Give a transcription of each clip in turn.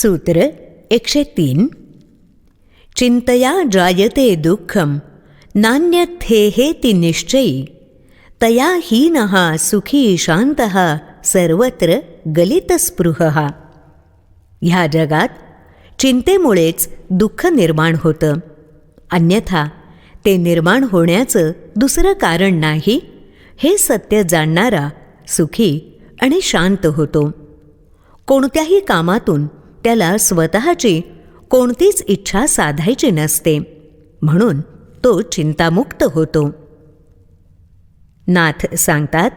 सूत्र एकशे तीन चिंतया जायते दुःखम नान्यथेहेति निश्चयी तया हीनः सुखी शांतः सर्वत्र गलितस्पृहः ह्या जगात चिंतेमुळेच दुःख निर्माण होतं अन्यथा ते निर्माण होण्याचं दुसरं कारण नाही हे सत्य जाणणारा सुखी आणि शांत होतो कोणत्याही कामातून त्याला स्वतःची कोणतीच इच्छा साधायची नसते. म्हणून तो चिंतामुक्त होतो. नाथ सांगतात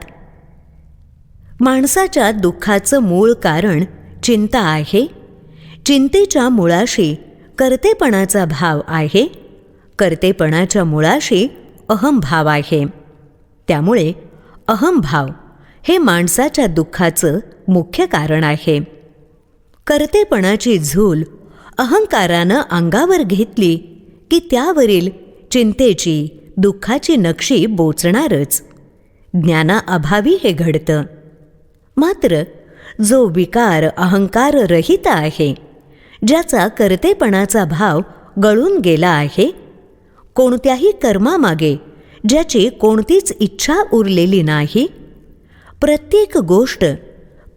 माणसाच्या दुःखाचं मूळ कारण चिंता आहे. चिंतेच्या मुळाशी कर्तेपणाचा भाव आहे. कर्तेपणाच्या मुळाशी अहमभाव आहे. त्यामुळे अहमभाव हे माणसाच्या दुःखाचं मुख्य कारण आहे. कर्तेपणाची झूल अहंकारानं अंगावर घेतली की त्यावरील चिंतेची दुःखाची नक्षी बोचणारच. ज्ञानाअभावी हे घडतं. मात्र जो विकार अहंकार रहित आहे ज्याचा कर्तेपणाचा भाव गळून गेला आहे कोणत्याही कर्मामागे ज्याची कोणतीच इच्छा उरलेली नाही प्रत्येक गोष्ट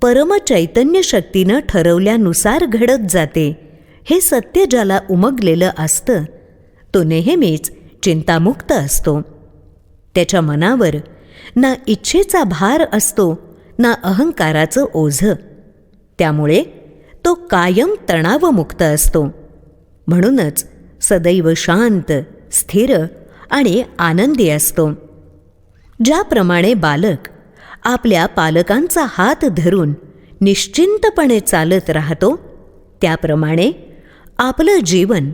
परमचैतन्य शक्तीनं ठरवल्यानुसार घडत जाते. हे सत्य ज्याला उमगलेलं असतं तो नेहमीच चिंतामुक्त असतो. त्याच्या मनावर ना इच्छेचा भार असतो ना अहंकाराचं ओझं. त्यामुळे तो कायम तणावमुक्त असतो. म्हणूनच सदैव शांत स्थिर आणि आनंदी असतो. ज्याप्रमाणे बालक आपल्या पालकांचा हात धरून निश्चिंतपणे चालत राहतो. त्याप्रमाणे आपलं जीवन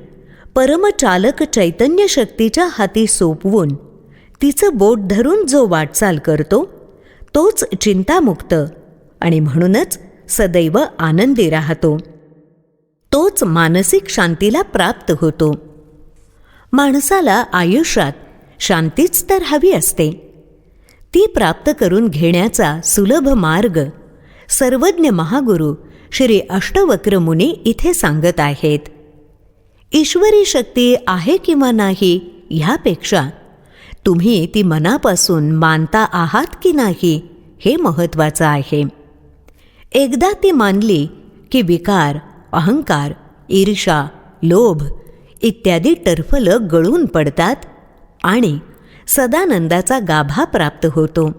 परमचालक चैतन्य शक्तीच्या हाती सोपवून तिचं बोट धरून जो वाटचाल करतो तोच चिंतामुक्त आणि म्हणूनच सदैव आनंदी राहतो. तोच मानसिक शांतीला प्राप्त होतो. माणसाला आयुष्यात शांतीच तर हवी असते. ती प्राप्त करून घेण्याचा सुलभ मार्ग सर्वज्ञ महागुरु श्री अष्टवक्र मुनी इथे सांगत आहेत. ईश्वरी शक्ती आहे किंवा नाही ह्यापेक्षा तुम्ही ती मनापासून मानता आहात की नाही हे महत्त्वाचं आहे. एकदा ती मानली की विकार अहंकार ईर्षा लोभ इत्यादी टर्फलं गळून पडतात आणि सदानंदाचा गाभा प्राप्त होतो.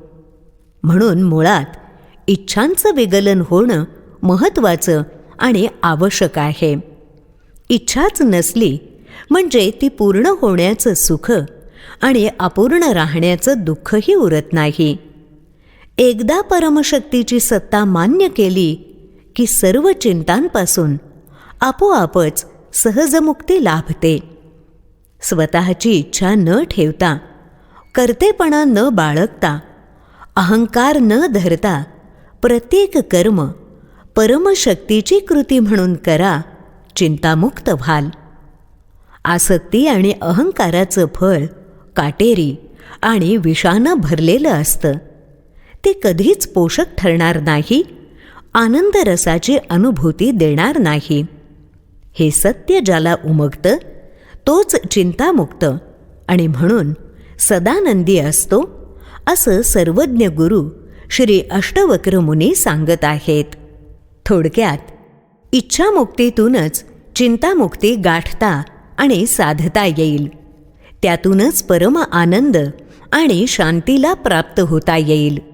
म्हणून मुळात इच्छांचं विगलन होणं महत्त्वाचं आणि आवश्यक आहे. इच्छाच नसली म्हणजे ती पूर्ण होण्याचं सुख आणि अपूर्ण राहण्याचं दुःखही उरत नाही. एकदा परमशक्तीची सत्ता मान्य केली की सर्व चिंतांपासून आपोआपच सहजमुक्ती लाभते. स्वतःची इच्छा न ठेवता कर्तेपणा न बाळगता अहंकार न धरता प्रत्येक कर्म परमशक्तीची कृती म्हणून करा चिंतामुक्त व्हाल. आसक्ती आणि अहंकाराचं फळ काटेरी आणि विषानं भरलेलं असतं. ते कधीच पोषक ठरणार नाही आनंद रसाची अनुभूती देणार नाही. हे सत्य ज्याला उमगतं तोच चिंतामुक्त आणि म्हणून सदानंदी असतो असं सर्वज्ञ गुरु श्री अष्टवक्र मुनी सांगत आहेत. थोडक्यात इच्छामुक्तीतूनच चिंतामुक्ती गाठता आणि साधता येईल. त्यातूनच परम आनंद आणि शांतीला प्राप्त होता येईल.